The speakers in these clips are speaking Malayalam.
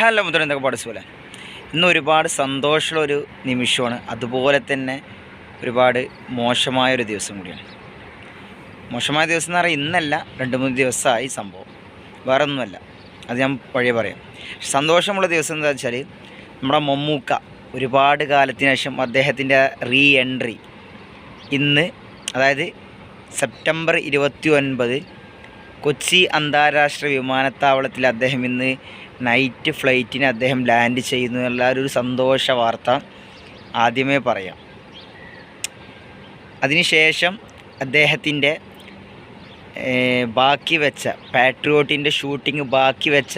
ഹലോ മുതൽ എന്തൊക്കെ പാട് പാടിച്ചുപോലെ ഇന്ന് ഒരുപാട് സന്തോഷമുള്ള ഒരു നിമിഷമാണ്. അതുപോലെ തന്നെ ഒരുപാട് മോശമായൊരു ദിവസം കൂടിയാണ്. മോശമായ ദിവസം എന്ന് പറഞ്ഞാൽ ഇന്നല്ല രണ്ട് മൂന്ന് ദിവസമായി സംഭവം. വേറെ ഒന്നുമല്ല അത് ഞാൻ വഴിയെ പറയാം. സന്തോഷമുള്ള ദിവസം എന്താ വെച്ചാൽ നമ്മുടെ മമ്മൂക്ക ഒരുപാട് കാലത്തിന് ശേഷം അദ്ദേഹത്തിന്റെ റീ എൻട്രി ഇന്ന് അതായത് സെപ്റ്റംബർ ഇരുപത്തി ഒൻപത് കൊച്ചി അന്താരാഷ്ട്ര വിമാനത്താവളത്തിൽ അദ്ദേഹം ഇന്ന് നൈറ്റ് ഫ്ലൈറ്റിന് അദ്ദേഹം ലാൻഡ് ചെയ്യുന്നു എല്ലാവരും ഒരു സന്തോഷ വാർത്ത ആദ്യമേ പറയാം. അതിനുശേഷം അദ്ദേഹത്തിന്റെ ബാക്കി വെച്ച പാട്രിയോട്ടിന്റെ ഷൂട്ടിംഗ് ബാക്കി വെച്ച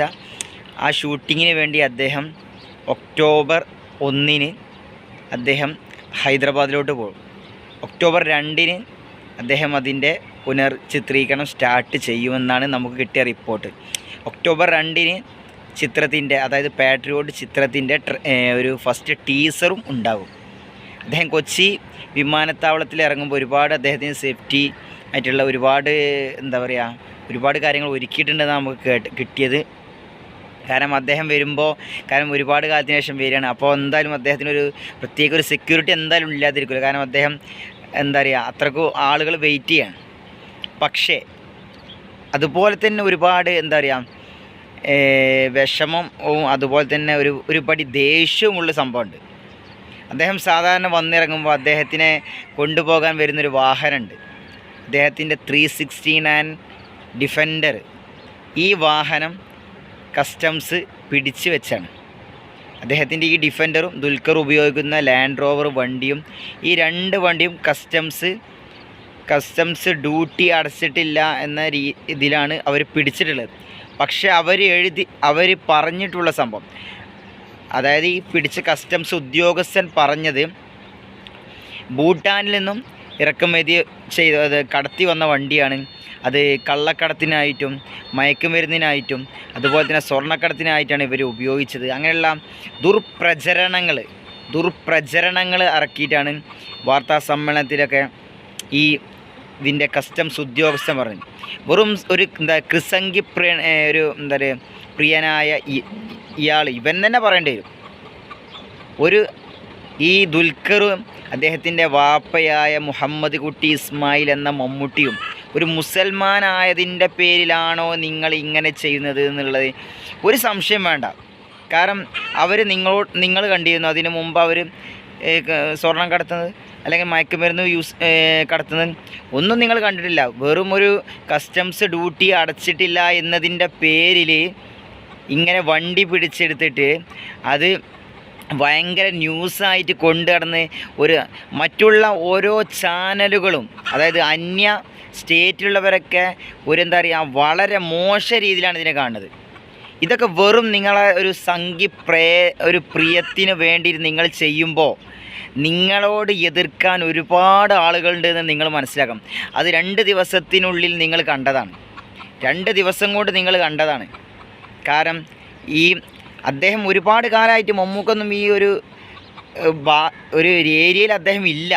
ആ ഷൂട്ടിങ്ങിന് വേണ്ടി അദ്ദേഹം ഒക്ടോബർ ഒന്നിന് അദ്ദേഹം ഹൈദരാബാദിലോട്ട് പോകും. ഒക്ടോബർ രണ്ടിന് അദ്ദേഹം അതിന്റെ പുനർചിത്രീകരണം സ്റ്റാർട്ട് ചെയ്യുമെന്നാണ് നമുക്ക് കിട്ടിയ റിപ്പോർട്ട്. ഒക്ടോബർ രണ്ടിന് ചിത്രത്തിന്റെ അതായത് പാട്രിയോട്ട് ചിത്രത്തിന്റെ ഒരു ഫസ്റ്റ് ടീസറും ഉണ്ടാകും. അദ്ദേഹം കൊച്ചി വിമാനത്താവളത്തിൽ ഇറങ്ങുമ്പോൾ ഒരുപാട് അദ്ദേഹത്തിന് സേഫ്റ്റി ആയിട്ടുള്ള ഒരുപാട് എന്താ പറയുക ഒരുപാട് കാര്യങ്ങൾ ഒരുക്കിയിട്ടുണ്ടെന്ന് നമുക്ക് കേട്ട് കിട്ടിയത്. കാരണം അദ്ദേഹം വരുമ്പോൾ കാരണം ഒരുപാട് കാലത്തിന് ശേഷം വരികയാണ്. അപ്പോൾ എന്തായാലും അദ്ദേഹത്തിനൊരു പ്രത്യേക ഒരു സെക്യൂരിറ്റി എന്തായാലും ഇല്ലാതിരിക്കില്ല. കാരണം അദ്ദേഹം എന്താ പറയുക അത്രക്കും ആളുകൾ വെയിറ്റ് ചെയ്യാണ്. പക്ഷേ അതുപോലെ തന്നെ ഒരുപാട് എന്താ പറയുക വിഷമം അതുപോലെ തന്നെ ഒരു ഒരുപാട് പടി ദേഷ്യവുമുള്ള സംഭവമുണ്ട്. അദ്ദേഹം സാധാരണ വന്നിറങ്ങുമ്പോൾ അദ്ദേഹത്തിനെ കൊണ്ടുപോകാൻ വരുന്നൊരു വാഹനമുണ്ട്. അദ്ദേഹത്തിന്റെ ത്രീ സിക്സ്റ്റി നയൻ ഡിഫൻഡർ ഈ വാഹനം കസ്റ്റംസ് പിടിച്ചു വെച്ചാണ്. അദ്ദേഹത്തിന്റെ ഈ ഡിഫൻഡറും ദുൽഖർ ഉപയോഗിക്കുന്ന ലാൻഡ് റോവർ വണ്ടിയും ഈ രണ്ട് വണ്ടിയും കസ്റ്റംസ് കസ്റ്റംസ് ഡ്യൂട്ടി അടച്ചിട്ടില്ല എന്ന രീ ഇതിലാണ് അവർ പിടിച്ചിട്ടുള്ളത്. പക്ഷെ അവർ എഴുതി അവർ പറഞ്ഞിട്ടുള്ള സംഭവം. അതായത് ഈ പിടിച്ച കസ്റ്റംസ് ഉദ്യോഗസ്ഥൻ പറഞ്ഞത് ഭൂട്ടാനിൽ നിന്നും ഇറക്കുമതി ചെയ്ത് കടത്തി വന്ന വണ്ടിയാണ്. അത് കള്ളക്കടത്തിനായിട്ടും മയക്കുമരുന്നിനായിട്ടും അതുപോലെ തന്നെ സ്വർണക്കടത്തിനായിട്ടാണ് ഇവർ ഉപയോഗിച്ചത്. അങ്ങനെയുള്ള ദുർപ്രചരണങ്ങൾ ദുർപ്രചരണങ്ങൾ ഇറക്കിയിട്ടാണ് വാർത്താ സമ്മേളനത്തിലൊക്കെ ഈ ഇതിന്റെ കസ്റ്റംസ് ഉദ്യോഗസ്ഥൻ പറഞ്ഞു. വെറും ഒരു എന്താ ക്രിസംഗി പ്രിയ ഒരു എന്താ പറയുക പ്രിയനായ ഇയാൾ ഇവൻ തന്നെ പറയേണ്ടി വരും. ഒരു ഈ ദുൽഖറും അദ്ദേഹത്തിന്റെ വാപ്പയായ മുഹമ്മദ് കുട്ടി ഇസ്മായിൽ എന്ന മമ്മൂട്ടിയും ഒരു മുസൽമാനായതിന്റെ പേരിലാണോ നിങ്ങൾ ഇങ്ങനെ ചെയ്യുന്നത് എന്നുള്ളത് ഒരു സംശയം വേണ്ട. കാരണം അവർ നിങ്ങളോ നിങ്ങൾ കണ്ടിരുന്നു. അതിനു മുമ്പ് അവർ സ്വർണം കടത്തുന്നത് അല്ലെങ്കിൽ മയക്കുമരുന്ന് യൂസ് കടത്തുന്നത് ഒന്നും നിങ്ങൾ കണ്ടിട്ടില്ല. വെറും ഒരു കസ്റ്റംസ് ഡ്യൂട്ടി അടച്ചിട്ടില്ല എന്നതിന്റെ പേരിൽ ഇങ്ങനെ വണ്ടി പിടിച്ചെടുത്തിട്ട് അത് ഭയങ്കര ന്യൂസായിട്ട് കൊണ്ടു നടന്ന് ഒരു മറ്റുള്ള ഓരോ ചാനലുകളും അതായത് അന്യ സ്റ്റേറ്റിലുള്ളവരൊക്കെ ഒരു എന്താ പറയുക വളരെ മോശ രീതിയിലാണ് ഇതിനെ കാണുന്നത്. ഇതൊക്കെ വെറും നിങ്ങളെ ഒരു സംഘി പ്രേ ഒരു പ്രിയത്തിന് വേണ്ടി നിങ്ങൾ ചെയ്യുമ്പോൾ നിങ്ങളോട് എതിർക്കാൻ ഒരുപാട് ആളുകളുണ്ട് എന്ന് നിങ്ങൾ മനസ്സിലാക്കാം അത് രണ്ട് ദിവസത്തിനുള്ളിൽ നിങ്ങൾ കണ്ടതാണ്. രണ്ട് ദിവസം കൊണ്ട് നിങ്ങൾ കണ്ടതാണ്. കാരണം ഈ അദ്ദേഹം ഒരുപാട് കാലമായിട്ട് മമ്മൂക്കൊന്നും ഈ ഒരു ഒരു ഏരിയയിൽ അദ്ദേഹം ഇല്ല.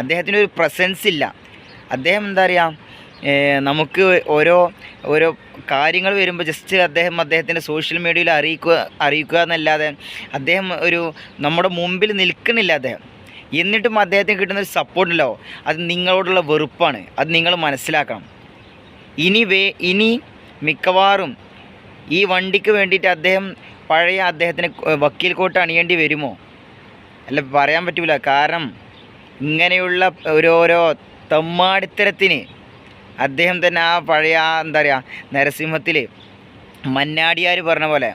അദ്ദേഹത്തിന് ഒരു പ്രസൻസ് ഇല്ല. അദ്ദേഹം എന്താ പറയുക നമുക്ക് ഓരോ ഓരോ കാര്യങ്ങൾ വരുമ്പോൾ ജസ്റ്റ് അദ്ദേഹം അദ്ദേഹത്തിന്റെ സോഷ്യൽ മീഡിയയിൽ അറിയിക്കുക അറിയിക്കുക എന്നല്ലാതെ അദ്ദേഹം ഒരു നമ്മുടെ മുമ്പിൽ നിൽക്കുന്നില്ല അദ്ദേഹം. എന്നിട്ടും അദ്ദേഹത്തിന് കിട്ടുന്ന ഒരു അത് നിങ്ങളോടുള്ള വെറുപ്പാണ്. അത് നിങ്ങൾ മനസ്സിലാക്കണം. ഇനി വേ ഇനി മിക്കവാറും ഈ വണ്ടിക്ക് വേണ്ടിയിട്ട് അദ്ദേഹം പഴയ അദ്ദേഹത്തിന് വക്കീൽ കോട്ട് അണിയേണ്ടി വരുമോ? അല്ല പറയാൻ പറ്റൂല. കാരണം ഇങ്ങനെയുള്ള ഓരോരോ തെമ്മാടിത്തരത്തിന് അദ്ദേഹം തന്നെ ആ പഴയ എന്താ പറയുക നരസിംഹത്തിൽ മന്നാടിയാർ പറഞ്ഞ പോലെ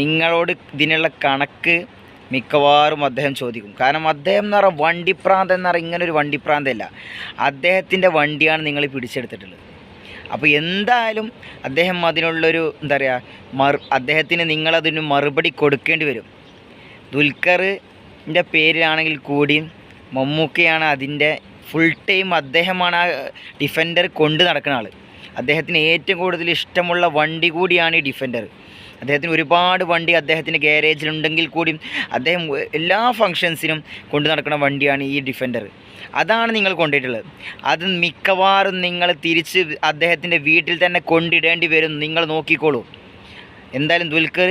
നിങ്ങളോട് ഇതിനുള്ള കണക്ക് മിക്കവാറും അദ്ദേഹം ചോദിക്കും. കാരണം അദ്ദേഹം എന്ന് പറഞ്ഞാൽ വണ്ടിപ്രാന്തം എന്ന് പറഞ്ഞാൽ ഇങ്ങനൊരു ഒരു വണ്ടിപ്രാന്തല്ല അദ്ദേഹത്തിന്റെ വണ്ടിയാണ് നിങ്ങൾ പിടിച്ചെടുത്തിട്ടുള്ളത്. അപ്പോൾ എന്തായാലും അദ്ദേഹം അതിനുള്ളൊരു എന്താ പറയുക മറു അദ്ദേഹത്തിന് നിങ്ങളതിന് മറുപടി കൊടുക്കേണ്ടി വരും. ദുൽഖറിന്റെ പേരിലാണെങ്കിൽ കൂടിയും മമ്മൂക്കയാണ് അതിന്റെ ഫുൾ ടൈം അദ്ദേഹമാണ് ആ ഡിഫൻഡർ കൊണ്ട് നടക്കുന്ന ആൾ അദ്ദേഹത്തിന് ഏറ്റവും കൂടുതൽ ഇഷ്ടമുള്ള വണ്ടി കൂടിയാണ് ഈ ഡിഫൻഡർ അദ്ദേഹത്തിന് ഒരുപാട് വണ്ടി അദ്ദേഹത്തിന്റെ ഗ്യാരേജിലുണ്ടെങ്കിൽ കൂടിയും അദ്ദേഹം എല്ലാ ഫങ്ഷൻസിനും കൊണ്ടു നടക്കുന്ന വണ്ടിയാണ് ഈ ഡിഫൻഡർ അതാണ് നിങ്ങൾ കൊണ്ടിട്ടുള്ളത് അത് മിക്കവാറും നിങ്ങൾ തിരിച്ച് അദ്ദേഹത്തിന്റെ വീട്ടിൽ തന്നെ കൊണ്ടിടേണ്ടി വരും. നിങ്ങൾ നോക്കിക്കോളൂ. എന്തായാലും ദുൽഖർ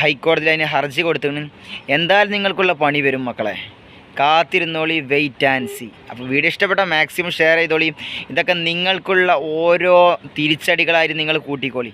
ഹൈക്കോടതിയിൽ അതിന് ഹർജി കൊടുത്തു എന്തായാലും നിങ്ങൾക്കുള്ള പണി വരും മക്കളെ. കാത്തിരുന്നോളി വെയിറ്റ് ആൻഡ് സി അപ്പോൾ വീഡിയോ ഇഷ്ടപ്പെട്ട മാക്സിമം ഷെയർ ചെയ്തോളി. ഇതൊക്കെ നിങ്ങൾക്കുള്ള ഓരോ തിരിച്ചടികളായിട്ട് നിങ്ങൾ കൂട്ടിക്കോളി.